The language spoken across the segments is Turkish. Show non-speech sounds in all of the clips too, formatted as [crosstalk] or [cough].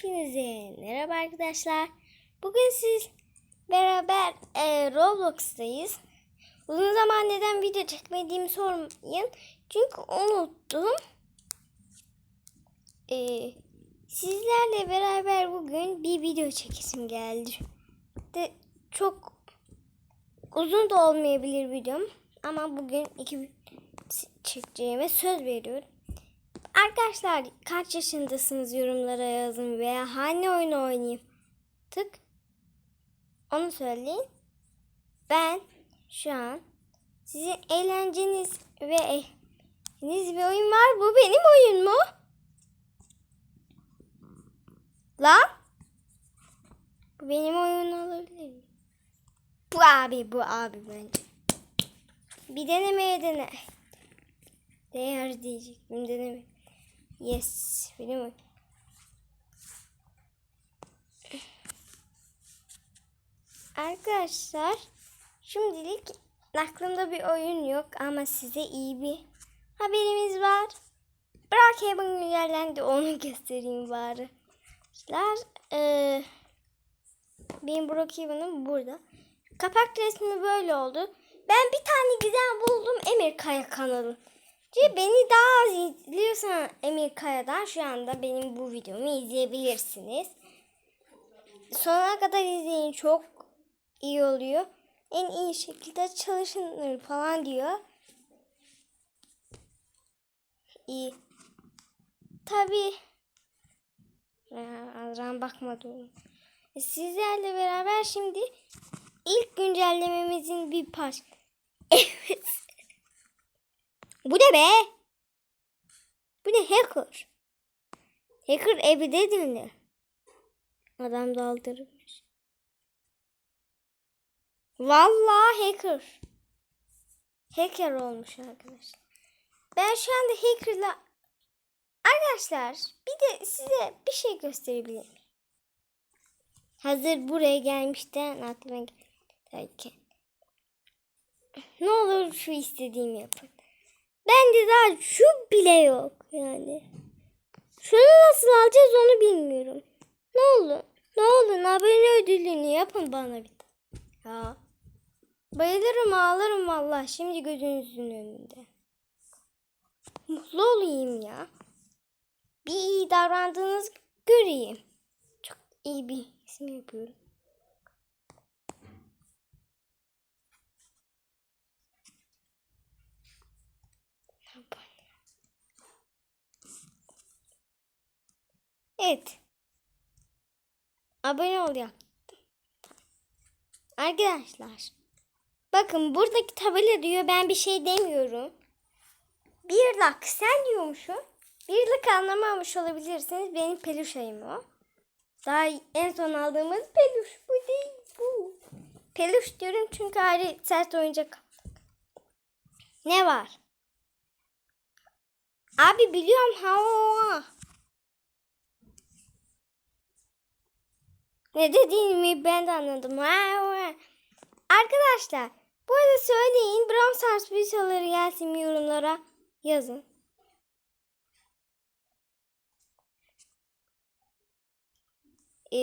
Hepinize merhaba arkadaşlar. Bugün siz beraber e, Roblox'tayız. Uzun zaman neden video çekmediğimi sormayın. Çünkü unuttum. E, sizlerle beraber bugün bir video çekesim geldi. De çok uzun da olmayabilir videom. Ama bugün iki çekeceğime söz veriyorum. Arkadaşlar kaç yaşındasınız yorumlara yazın veya hangi oyunu oynayayım tık onu söyleyin. Ben şu an sizin eğlenceniz ve eğlenceniz bir oyun var. Bu benim oyun mu? Lan? Bu benim oyun olabilir mi? Bu abi bu abi bence. Bir denemeye dene. Değer diyecektim deneme. Yes. Benim oyun. Arkadaşlar şimdilik aklımda bir oyun yok ama size iyi bir haberimiz var. Brookhaven güncellendi onu [laughs] göstereyim bari. Arkadaşlar eee benim Brookhaven'ım burada. Kapak resmi böyle oldu. Ben bir tane güzel buldum Emir Kaya kanalı. Ki Beni daha az izliyorsan Emir Kaya'dan şu anda benim bu videomu izleyebilirsiniz. Sonuna kadar izleyin çok iyi oluyor. En iyi şekilde çalışın falan diyor. İyi. Tabii. Azran bakmadım. Sizlerle beraber şimdi ilk güncellememizin bir parça. [laughs] Evet. Bu ne be? Bu ne hacker? Hacker evde dinle. Adam daldırmış. Vallahi hacker. Hacker olmuş arkadaşlar. Ben şu anda hackerla Arkadaşlar bir de size bir şey gösterebilir miyim? Hazır buraya gelmişten aklıma geldi. Ne olur şu istediğimi yapın. Bende daha şu bile yok yani. Şunu nasıl alacağız onu bilmiyorum. Ne olur. Ne olur abone ödülünü yapın bana bir tane. Ya. Bayılırım ağlarım valla şimdi gözünüzün önünde. Mutlu olayım ya. Bir iyi davrandığınız göreyim. Çok iyi bir isim yapıyorum. Evet. Abone ol yaptım. Arkadaşlar. Bakın buradaki tabela diyor ben bir şey demiyorum. Bir lak sen diyormuşsun. Bir lak anlamamış olabilirsiniz. Benim peluş ayım o. Daha en son aldığımız peluş bu değil bu. Peluş diyorum çünkü ayrı sert oyuncak. Ne var? Abi biliyorum ha. Ne dediğimi ben de anladım. Arkadaşlar bu arada söyleyin Brawl Stars videoları gelsin yorumlara yazın. Ee,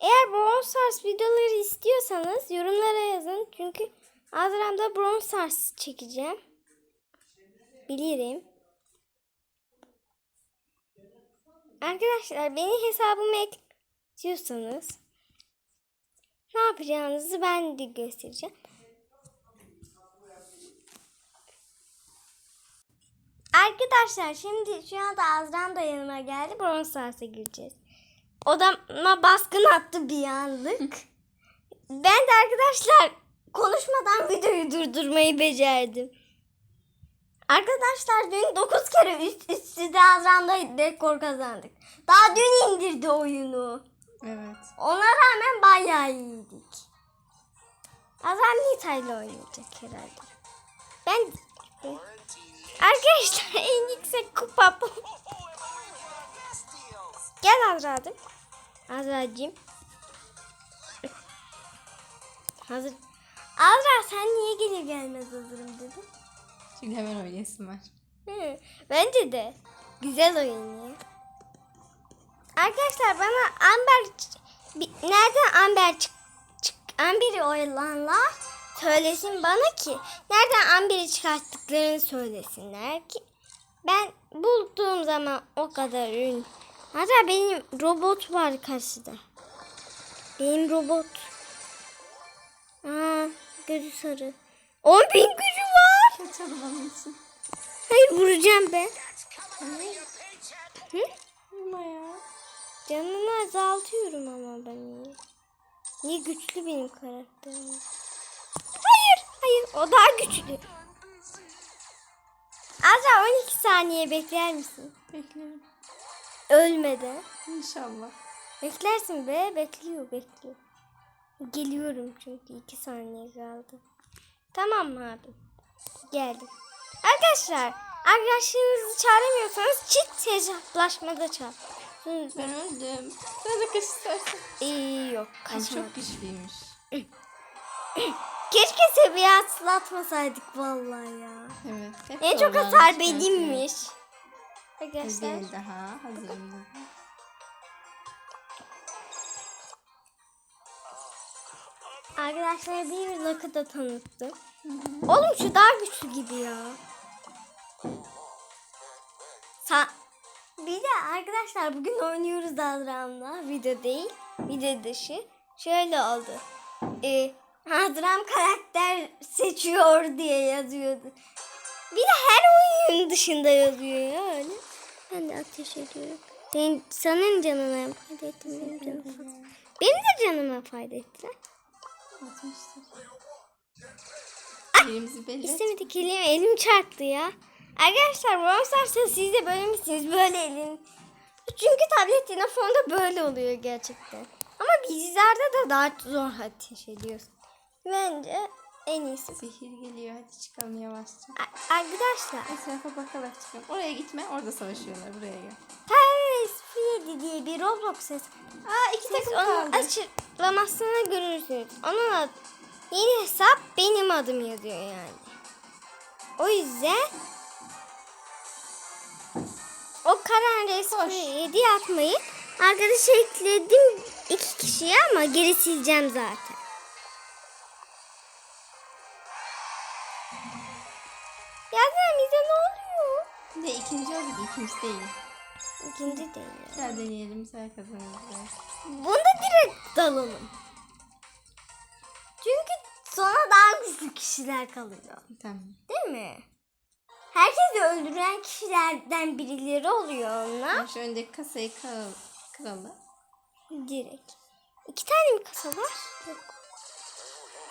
eğer Brawl Stars videoları istiyorsanız yorumlara yazın. Çünkü Azram'da Brawl Stars çekeceğim. Bilirim. Arkadaşlar benim hesabımı ek istiyorsanız ne yapacağınızı ben de göstereceğim. Arkadaşlar şimdi şu anda Azran da yanıma geldi. Bronze Stars'a gireceğiz. Odama baskın attı bir anlık. [laughs] ben de arkadaşlar konuşmadan videoyu durdurmayı becerdim. Arkadaşlar dün 9 kere üst üste Azran'da rekor kazandık. Daha dün indirdi oyunu. Evet. Ona rağmen bayağı iyiydik. Azam Nita'yla oynayacak herhalde. Ben Arkadaşlar [laughs] en yüksek kupa bu. Gel Azra'cığım. Azra'cığım. Hazır. Azra sen niye gelir gelmez hazırım dedin. Çünkü hemen oynayasın var. Hı, bence de. Güzel oyun ya. Arkadaşlar bana Amber nereden Amber çık, çık Amber'i olanlar söylesin bana ki nereden Amber'i çıkarttıklarını söylesinler ki ben bulduğum zaman o kadar ün. Hatta benim robot var karşıda. Benim robot. Aa, gözü sarı. 10 bin gücü var. Kaçalım onun için. Hayır vuracağım ben. Hı? Vurma ya. Canını azaltıyorum ama ben yine. Niye güçlü benim karakterim? Hayır, hayır o daha güçlü. Azra 12 saniye bekler misin? Beklerim. Ölmeden. İnşallah. Beklersin be, bekliyor, bekliyor. Geliyorum çünkü 2 saniye kaldı. Tamam mı abi? Geldim. Arkadaşlar, arkadaşlarınızı çağıramıyorsanız çift hesaplaşmada çağır. Hı, Ben öldüm. Sen de kaç istersen. İyi yok, Ama kaçamadım. çok güçlüymüş. Keşke seviye atlatmasaydık vallahi ya. Evet. hep En çok hasar benimmiş. Bir Arkadaşlar. el daha hazırım. Arkadaşlar bir lakı da tanıttım. Oğlum şu daha güçlü gibi ya. Sa bir de arkadaşlar bugün oynuyoruz Azram'la. Video değil. Video dışı. Şöyle oldu. Ee, Azram karakter seçiyor diye yazıyordu. Bir de her oyun dışında yazıyor ya öyle. Ben de ateş ediyorum. Senin, senin canına fayda ettim. Benim canıma. Benim de canıma fayda ettiler. Atmıştır. Yerimizi belli. İstemedik elim, elim çarptı ya. Arkadaşlar Brawl Stars'ta siz de böyle misiniz? Böyle elin. Çünkü tablet telefonda böyle oluyor gerçekten. Ama bizlerde de daha zor ateş ediyoruz. Bence en iyisi. Zehir geliyor. Hadi çıkalım yavaşça. A- Arkadaşlar Etrafa bakarak çıkalım. Oraya gitme. Orada savaşıyorlar. Buraya gel. Terrorist Freddy diye bir Roblox ses. Aa iki takım onun kaldı. açıklamasını görürsünüz. Onun adı, yeni hesap benim adım yazıyor yani. O yüzden o karan resmi hediye atmayı arkadaşa ekledim iki kişiye ama geri sileceğim zaten. Yazdan bize ne oluyor? Ne ikinci oldu. ikincisi değil. İkinci değil. Güzel deneyelim. Güzel kazanırız. Bunda direkt dalalım. Çünkü sonra daha güçlü kişiler kalıyor. Tamam. Değil mi? Herkesi öldüren kişilerden birileri oluyor onlar. Şu öndeki kasayı kral, kralı. Direkt. İki tane mi kasa var? Yok.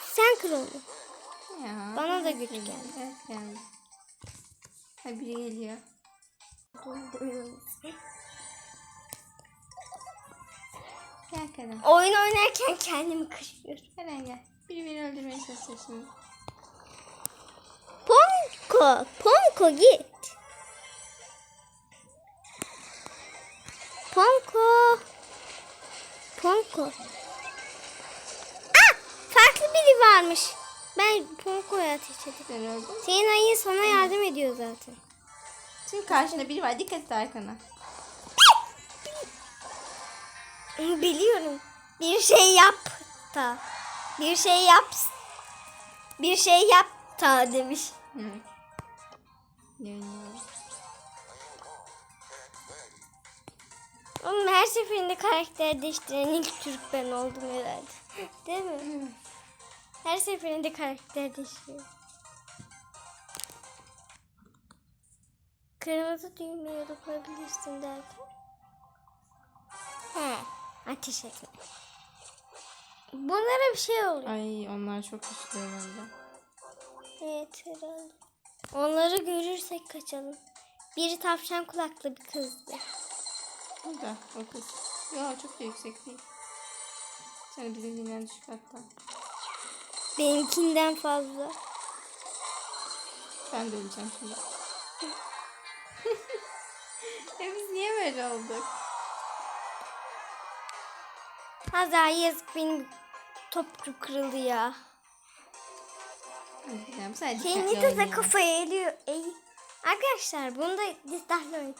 Sen kır onu. Ya. Bana da güç geldi. Evet geldi. Ha biri geliyor. Gel Kerem. Oyun oynarken kendimi kaşıyorum. Kerem gel. Biri beni öldürmeye çalışıyor şimdi. Ponko, Ponko git. Ponko. Ponko. Ah! Farklı biri varmış. Ben Ponko'ya ateş öldün. Senin ayın sana yardım ediyor zaten. Şimdi karşında biri var. Dikkat et arkana. [laughs] Biliyorum. Bir şey yap da. Bir şey yap. Bir şey yap da demiş. Hı. Oynuyor? Oğlum her seferinde karakter değiştiren ilk Türk ben oldum herhalde. Değil mi? Her seferinde karakter değişiyor. Kırmızı düğmeye dokunabilirsin derken. He, ateş etme. Bunlara bir şey oluyor. Ay onlar çok güçlü herhalde. Evet herhalde. Onları görürsek kaçalım. Biri tavşan kulaklı bir kızdı. Burada o kız. Yo çok da yüksek değil. Sen bizimkinden düşük hatta. Benimkinden fazla. Ben de öleceğim şimdi. [laughs] ya biz niye böyle olduk? Hazar yazık benim topçu kırıldı ya. Hadi gidelim. Sen dikkatli Kendi de kafaya eliyor. Ey. Arkadaşlar bunda distahlı oyun.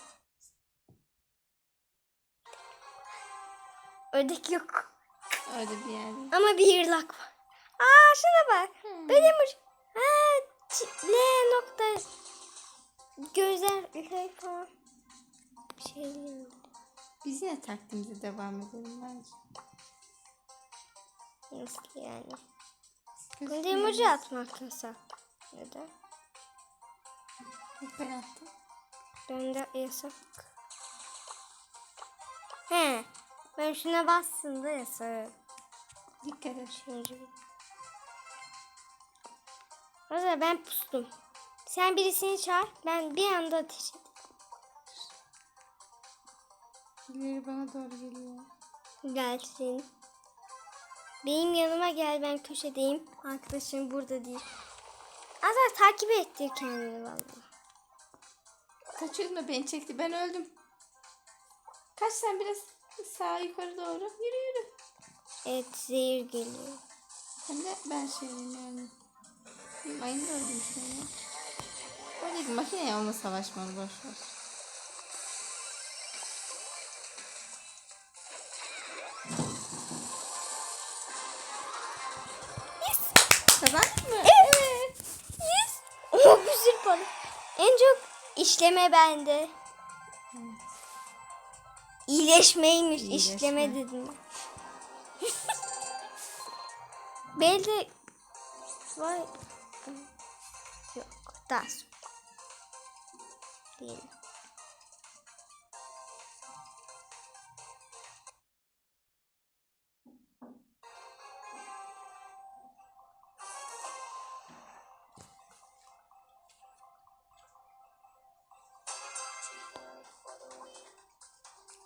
Ördek yok. Orada bir yerde. Ama bir yırlak var. Aa şuna bak. Hmm. Benim uç. Ha, L nokta. Gözler falan. Bir şey Biz yine taktiğimize devam edelim bence. Nasıl yani? Gözükmüyor. Şimdi emoji atmak yasak. Neden? Ben attım. Bende yasak. He. Ben şuna bastım da yasak. Dikkat et. Şimdi. O zaman ben pustum. Sen birisini çağır. Ben bir anda ateş edeyim. Birileri bana doğru geliyor. Gelsin. Benim yanıma gel ben köşedeyim. Arkadaşım burada değil. Azar takip ettir kendini vallahi. Kaçıyordum da beni çekti. Ben öldüm. Kaç sen biraz sağa yukarı doğru. Yürü yürü. Evet zehir geliyor. Hem de ben şeyim yani. Benim ayını da öldüm şu an. Oradaki makine ya onunla savaşmalı boş ver. Para. En çok işleme bende. İyileşmeymiş. İyileşme. işleme dedim. [laughs] Belki var. Yok. Daha sonra. Değil.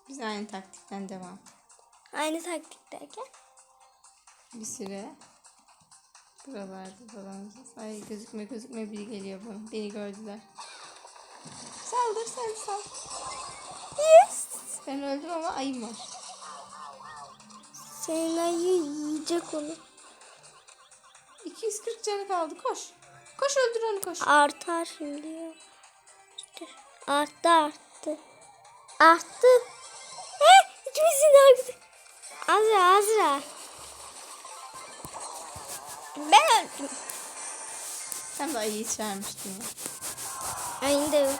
Biz aynı taktikten devam. Aynı taktik derken. Bir süre. Buralarda dolanacağız. Ay gözükme gözükme biri geliyor bana. Beni gördüler. Saldır sen sal. Yes. Ben öldüm ama ayım var. Senin ayı yiyecek onu. 240 canı kaldı koş. Koş öldür onu koş. Artar şimdi. Arttı arttı. Arttı. De arttı. Azra Azra. Ben öldüm. Sen de ayıyı çağırmıştın ya. Ayında yok.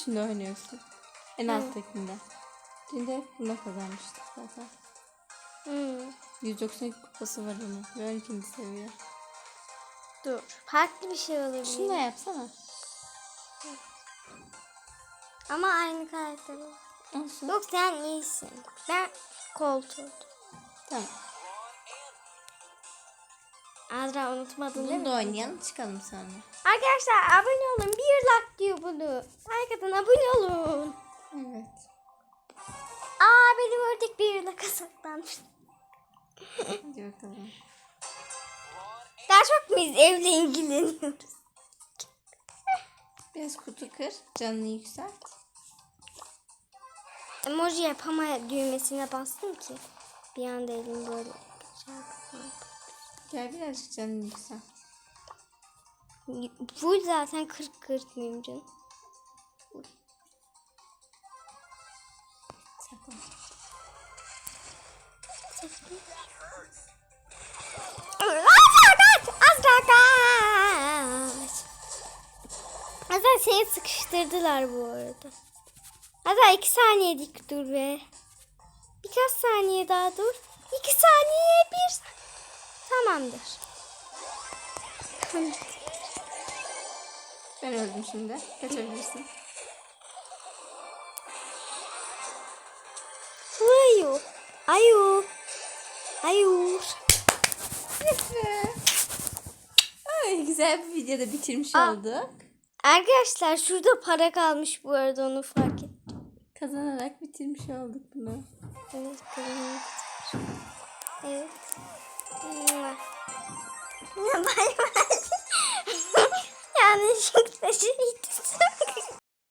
Ne işinde oynuyorsun? En alttakinde. Dün de buna kazanmıştık zaten. Hmm. 192 kupası var onun. Ve 12. seviye. Dur. Farklı bir şey olabilir. Şunu da yapsana. Ama aynı karakter. Olsun. Yok sen iyisin. Ben koltuğum. Tamam. Azra unutmadın değil Bunu da oynayalım çıkalım sonra. Arkadaşlar abone olun. Bir like diyor bunu. Arkadan abone olun. Evet. Aa benim ördek bir like saklanmış. Hadi bakalım. Daha çok biz evle ilgileniyoruz. Biraz kutu kır. Canını yükselt. Emoji yapama düğmesine bastım ki. Bir anda elim böyle. şey yapıyor. Gel birazcık canını yükselt. Bu zaten 40 40 mıyım canım? Sakla. Azra kaç! Azra kaç! Azra seni sıkıştırdılar bu arada. Azra iki saniye dik dur be. Birkaç saniye daha dur. İki saniye bir. Tamamdır. Ben öldüm şimdi. Kaçabilirsin. Ayu. Ayu. Ayur. Ay, güzel bir videoda bitirmiş Aa. olduk. Arkadaşlar şurada para kalmış bu arada onu fark ettim. Kazanarak bitirmiş olduk bunu. Evet. kırmızı. Evet. Bay bay. [laughs] Yanlışlıkla şey